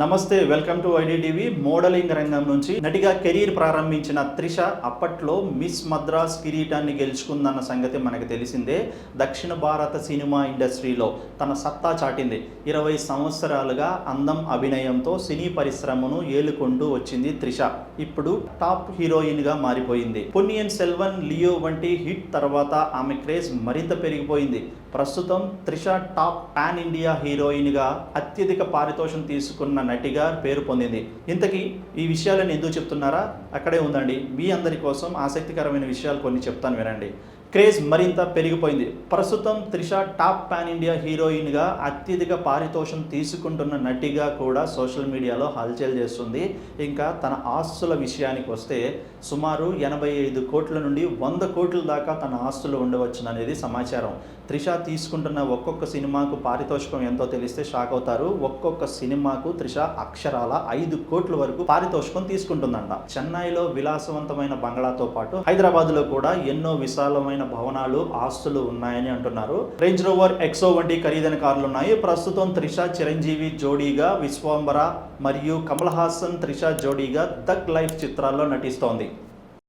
నమస్తే welcome to ID modelling రంగం నుంచి నటిగా కెరీర్ ప్రారంభించిన త్రిష అప్పట్లో మిస్ మద్రాస్ కిరీటాన్ని గెలుచుకుందన్న సంగతి మనకు తెలిసిందే. దక్షిణ భారత సినిమా ఇండస్ట్రీలో తన సత్తా చాటింది. ఇరవై సంవత్సరాలుగా అందం అభినయంతో సినీ పరిశ్రమను ఏలుకుంటూ వచ్చింది త్రిష. ఇప్పుడు టాప్ హీరోయిన్గా మారిపోయింది. పొన్నియన్ సెల్వన్ లియో వంటి హిట్ తర్వాత ఆమె క్రేజ్ మరింత పెరిగిపోయింది. ప్రస్తుతం త్రిష టాప్ పాన్ ఇండియా హీరోయిన్గా అత్యధిక పారితోషం తీసుకున్న నటిగా పేరు పొందింది. ఇంతకీ ఈ విషయాలను ఎందుకు చెప్తున్నారా? అక్కడే ఉందండి. మీ అందరి కోసం ఆసక్తికరమైన విషయాలు కొన్ని చెప్తాను వినండి. క్రేజ్ మరింత పెరిగిపోయింది. ప్రస్తుతం త్రిష టాప్ పాన్ ఇండియా హీరోయిన్గా అత్యధిక పారితోషం తీసుకుంటున్న నటిగా కూడా సోషల్ మీడియాలో హల్చల్ చేస్తుంది. ఇంకా తన ఆస్తుల విషయానికి వస్తే సుమారు ఎనభై ఐదు కోట్ల నుండి వంద కోట్ల దాకా తన ఆస్తులు ఉండవచ్చుననేది సమాచారం. త్రిష తీసుకుంటున్న ఒక్కొక్క సినిమాకు పారితోషికం ఎంతో తెలిస్తే షాక్ అవుతారు. ఒక్కొక్క సినిమాకు త్రిష అక్షరాల ఐదు కోట్ల వరకు పారితోషికం తీసుకుంటుందంట. చెన్నైలో విలాసవంతమైన బంగ్లాతో పాటు హైదరాబాద్లో కూడా ఎన్నో విశాలమైన భవనాలు ఆస్తులు ఉన్నాయని అంటున్నారు. రేంజ్ రోవర్ ఎక్సో వంటి ఖరీదైన కార్లు ఉన్నాయి ప్రస్తుతం త్రిష చిరంజీవి జోడీగా విశ్వాంబర మరియు కమల్ హాసన్ త్రిష జోడీగా దక్ లైఫ్ చిత్రాల్లో నటిస్తోంది.